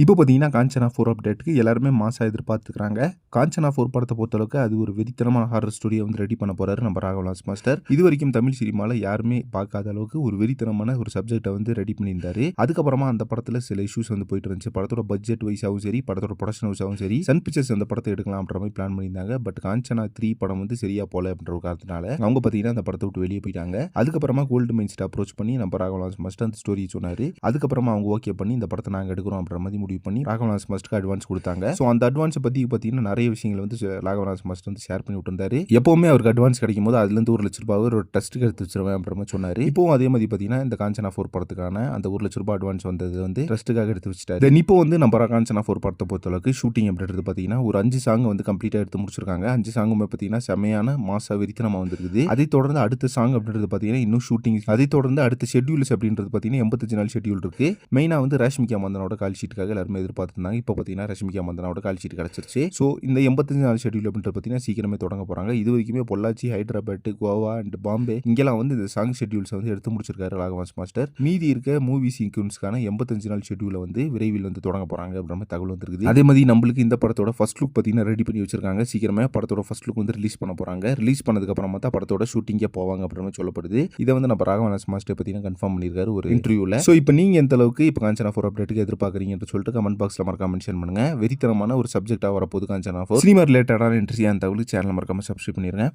இப்போ பார்த்தீங்கன்னா காஞ்சனா ஃபோர் அப்டேட்டுக்கு எல்லாருமே மாசாக எதிர்பார்த்துக்கிறாங்க. காஞ்சனா ஃபோர் படத்தை பொறுத்தளவுக்கு அது ஒரு வெறித்தனமான ஹாரர் ஸ்டோரியை வந்து ரெடி பண்ண போறாரு நம்ம ராகவலாஸ் மாஸ்டர். இது வரைக்கும் தமிழ் சினிமாவில் யாருமே பார்க்காத அளவுக்கு ஒரு வெறித்தனமான ஒரு சப்ஜெக்டை வந்து ரெடி பண்ணியிருந்தாரு. அதுக்கப்புறமா அந்த படத்தில் சில இஷ்யூஸ் வந்து போயிட்டு இருந்துச்சு. படத்தோட பட்ஜெட் வைஸாகவும் சரி படத்தோட ப்ரொடக்ஷன் வைஸாகவும் சரி சன் பிக்சர்ஸ் அந்த படத்தை எடுக்கலாம்ன்ற மாதிரி பிளான் பண்ணியிருந்தாங்க. பட் காஞ்சனா த்ரீ படம் வந்து சரியா போல அப்படின்ற ஒரு காரணத்தினால அவங்க பார்த்தீங்கன்னா அந்த படத்தை விட்டு வெளியே போயிட்டாங்க. அதுக்கப்புறமா கோல்டு மைன்ஸ்ட் அப்ரோச் பண்ணி நம்ம ராகவலாஸ் மாஸ்டர் அந்த ஸ்டோரி சொன்னாரு. அதுக்கப்புறமா அவங்க ஓகே பண்ணி இந்த படத்தை நாங்கள் எடுக்கிறோம் அப்படின்ற மாதிரி முடிவு பண்ணி ராகவலாஸ் மஸ்ட்க்கு அட்வான்ஸ் கொடுத்தாங்க. ஸோ அந்த அட்வான்ஸை பற்றி பார்த்தீங்கன்னா நிறைய விஷயங்கள் வந்து ராகவலாஸ் மஸ்ட் வந்து ஷேர் பண்ணி விட்டுருந்தாரு. எப்பவுமே அவருக்கு அட்வான்ஸ் கிடைக்கும் போது அதுலேருந்து ஒரு லட்ச ரூபாய் ஒரு டெஸ்ட்டுக்கு எடுத்து வச்சிருவேன் அப்புறமா சொன்னார். இப்போவும் அதே மாதிரி பார்த்தீங்கன்னா இந்த காஞ்சனா ஃபோர் படத்துக்கான அந்த ஒரு லட்ச ரூபாய் அட்வான்ஸ் வந்தது வந்து டெஸ்ட்டுக்காக எடுத்து வச்சிட்டாரு. தென் இப்போ வந்து நம்ம காஞ்சனா ஃபோர் படத்தை பொறுத்தளவுக்கு ஷூட்டிங் அப்படின்றது பார்த்தீங்கன்னா ஒரு அஞ்சு சாங் வந்து கம்ப்ளீட்டாக எடுத்து முடிச்சிருக்காங்க. அஞ்சு சாங்குமே பார்த்தீங்கன்னா செமையான மாசா நம்ம வந்திருக்குது. அதை தொடர்ந்து அடுத்த சாங் அப்படின்றது பார்த்தீங்கன்னா இன்னும் ஷூட்டிங் அதை தொடர்ந்து அடுத்த ஷெட்யூல்ஸ் அப்படின்றது பார்த்தீங்கன்னா எண்பத்தஞ்சு நாள் ஷெட்யூல் இருக்கு. மெயினாக வந்து ரேஷ்மிகா மந்தனோட கால் ஷீட்டுக்காக எல்லாருமே எதிர்பார்த்துருந்தாங்க. இப்போ பார்த்தீங்கன்னா ரஷ்மிகா மந்தனாவோட கால் ஷீட் கிடச்சிருச்சு. ஸோ இந்த எண்பத்தஞ்சு நாள் ஷெட்யூல் அப்படின்றது பார்த்தீங்கன்னா சீக்கிரமே தொடங்க போகிறாங்க இது வரைக்குமே பொள்ளாச்சி ஹைதராபாத் கோவா அண்ட் பாம்பே இங்கெல்லாம் வந்து இந்த சாங் ஷெட்யூல்ஸ் வந்து எடுத்து முடிச்சிருக்காரு ராகவாஸ் மாஸ்டர். மீதி இருக்க மூவி சீக்வன்ஸ்க்கான எண்பத்தஞ்சு நாள் ஷெட்யூல வந்து விரைவில் வந்து தொடங்க போகிறாங்க அப்படின்ற மாதிரி தகவல் வந்துருக்குது. அதே மாதிரி நம்மளுக்கு இந்த படத்தோட ஃபர்ஸ்ட் லுக் பார்த்தீங்கன்னா ரெடி பண்ணி வச்சிருக்காங்க. சீக்கிரமே படத்தோட ஃபர்ஸ்ட் லுக் வந்து ரிலீஸ் பண்ண போகிறாங்க ரிலீஸ் பண்ணதுக்கு அப்புறமா தான் படத்தோட ஷூட்டிங்கே போவாங்க அப்படின்ற மாதிரி சொல்லப்படுது. இதை வந்து நம்ம ராகவாஸ் மாஸ்டர் பார்த்தீங்கன்னா கன்ஃபார்ம் பண்ணியிருக்காரு ஒரு இன்டர்வியூவில் ஸோ இப்போ நீங்கள் எந்த அளவுக்கு இப்போ காஞ்சனா ஃபோர் அப்டேட்டுக்கு எதிர்பார்க்குறீங்கன்னு சொல்லி சொல்லிட்டு கமெண்ட் பாக்ஸில் மறக்காம மென்ஷன் பண்ணுங்க. வெறித்தனமான ஒரு சப்ஜெக்டாக வரப்போது காஞ்சனா ஃபோர் சினிமா ரிலேட்டடான இன்ட்ரெஸ்டியான தகவலுக்கு சேனல் மறக்காம சப்ஸ்கிரைப் பண்ணிருங்க.